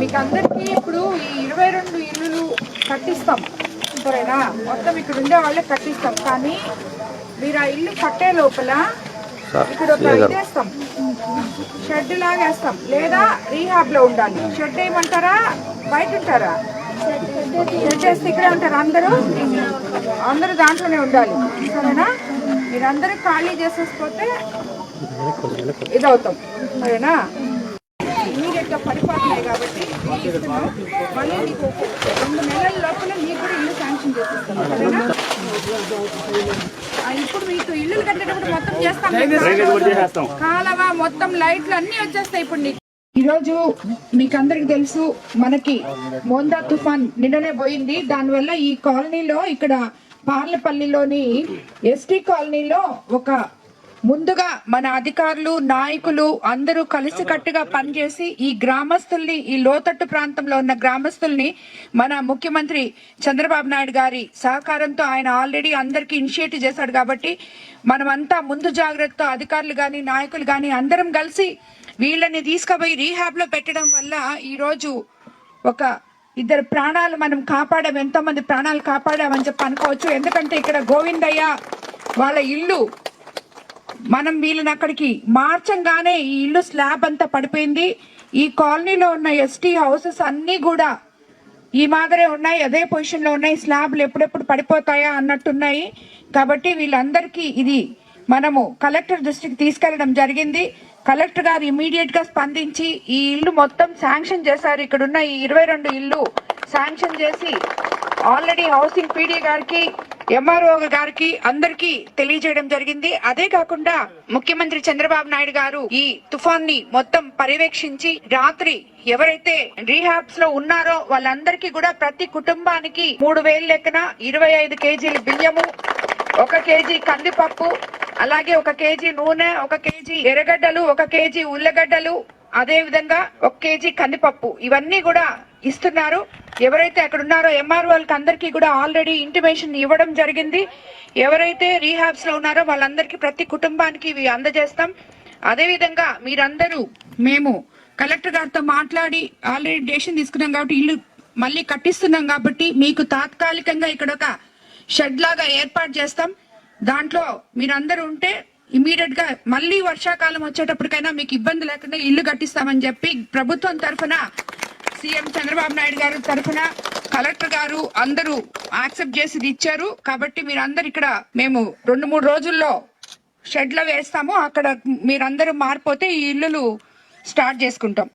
మీకు అందరికీ ఇప్పుడు ఈ ఇరవై రెండు ఇల్లులు కట్టిస్తాం. సరేనా? మొత్తం ఇక్కడ ఉండే వాళ్ళే కట్టిస్తాం. కానీ మీరు ఆ ఇల్లు కట్టే లోపల ఇక్కడ ఒక ఇది వేస్తాం షెడ్ లాగా వేస్తాం లేదా రీహాబ్లో ఉండాలి. షెడ్ వేయమంటారా బయట ఉంటారా? షెడ్ వేస్తే ఇక్కడే ఉంటారు అందరూ? అందరూ దాంట్లోనే ఉండాలి. సరేనా? మీరందరూ ఖాళీ చేసేసిపోతే ఇదవుతాం. సరేనా? ఇమీడియట్గా పడిపోతున్నాయి కాబట్టి మీకు ఇస్తున్నాం. మళ్ళీ నీకు ఒక రెండు నెలల లోపల నీకు కూడా ఇల్లు శాంక్షన్ చేసిస్తాం ఇప్పుడు మీకు ఇల్లు కట్టేటప్పుడు మొత్తం చేస్తాం కాలవ మొత్తం లైట్లు అన్ని వచ్చేస్తాయి ఇప్పుడు నీకు. ఈ రోజు మీకు అందరికి తెలుసు మనకి మోందా తుఫాన్ నిన్ననే పోయింది. దానివల్ల ఈ కాలనీలో ఇక్కడ పార్లపల్లిలోని ఎస్టీ కాలనీలో ఒక ముందుగా మన అధికారులు నాయకులు అందరూ కలిసికట్టుగా పనిచేసి ఈ గ్రామస్తుల్ని ఈ లోతట్టు ప్రాంతంలో ఉన్న గ్రామస్తుల్ని మన ముఖ్యమంత్రి చంద్రబాబు నాయుడు గారి సహకారంతో ఆయన ఆల్రెడీ అందరికీ ఇనిషియేటివ్ చేశాడు కాబట్టి మనమంతా ముందు జాగ్రత్త అధికారులు కానీ నాయకులు కానీ అందరం కలిసి వీళ్ళని తీసుకుపోయి రీహాబ్లో పెట్టడం వల్ల ఈరోజు ఒక ఇద్దరు ప్రాణాలు మనం కాపాడాం ఎంతో మంది ప్రాణాలు కాపాడామని చెప్పి అనుకోవచ్చు. ఎందుకంటే ఇక్కడ గోవిందయ్య వాళ్ళ ఇల్లు మనం వీళ్ళని అక్కడికి మార్చంగానే ఈ ఇల్లు స్లాబ్ అంతా పడిపోయింది. ఈ కాలనీలో ఉన్న ఎస్టీ హౌసెస్ అన్నీ కూడా ఈ మాదిరే ఉన్నాయి. అదే పొజిషన్లో ఉన్నాయి. స్లాబ్లు ఎప్పుడెప్పుడు పడిపోతాయా అన్నట్టున్నాయి. కాబట్టి వీళ్ళందరికీ ఇది మనము కలెక్టర్ దృష్టికి తీసుకెళ్ళడం జరిగింది. కలెక్టర్ గారు ఇమీడియట్గా స్పందించి ఈ ఇల్లు మొత్తం శాంక్షన్ చేశారు. ఇక్కడ ఉన్న ఈ ఇరవై రెండు ఇల్లు శాంక్షన్ చేసి ఆల్రెడీ హౌసింగ్ పీడీ గారికి ఎంఆర్ఓ గారికి అందరికీ తెలియజేయడం జరిగింది. అదే కాకుండా ముఖ్యమంత్రి చంద్రబాబు నాయుడు గారు ఈ తుఫాన్ని మొత్తం పర్యవేక్షించి రాత్రి ఎవరైతే రీహాబ్స్లో ఉన్నారో వాళ్ళందరికీ కూడా ప్రతి కుటుంబానికి మూడు వేలు లెక్కన ఇరవై ఐదు కేజీల బియ్యము ఒక కేజీ కందిపప్పు అలాగే ఒక కేజీ నూనె ఒక కేజీ ఎర్రగడ్డలు ఒక కేజీ ఉల్లగడ్డలు అదే విధంగా ఒక కేజీ కందిపప్పు. ఇవన్నీ కూడా ఇస్తున్నారు. ఎవరైతే అక్కడ ఉన్నారో ఎంఆర్ వాళ్ళకి అందరికీ కూడా ఆల్రెడీ ఇంటిమేషన్ ఇవ్వడం జరిగింది. ఎవరైతే రీహాబ్స్లో ఉన్నారో వాళ్ళందరికీ ప్రతి కుటుంబానికి ఇవి అందజేస్తాం. అదేవిధంగా మీరందరూ మేము కలెక్టర్ గారితో మాట్లాడి ఆల్రెడీ డెసిషన్ తీసుకున్నాం కాబట్టి ఇల్లు మళ్ళీ కట్టిస్తున్నాం కాబట్టి మీకు తాత్కాలికంగా ఇక్కడ ఒక షెడ్ లాగా ఏర్పాటు చేస్తాం. దాంట్లో మీరందరూ ఉంటే ఇమీడియట్గా మళ్ళీ వర్షాకాలం వచ్చేటప్పటికైనా మీకు ఇబ్బంది లేకుండా ఇల్లు కట్టిస్తామని చెప్పి ప్రభుత్వం తరఫున సీఎం చంద్రబాబు నాయుడు గారి తరఫున కలెక్టర్ గారు అందరూ యాక్సెప్ట్ చేసి ఇచ్చారు. కాబట్టి మీరందరు ఇక్కడ మేము రెండు మూడు రోజుల్లో షెడ్లో వేస్తాము. అక్కడ మీరందరూ మారిపోతే ఈ ఇల్లులు స్టార్ట్ చేసుకుంటాం.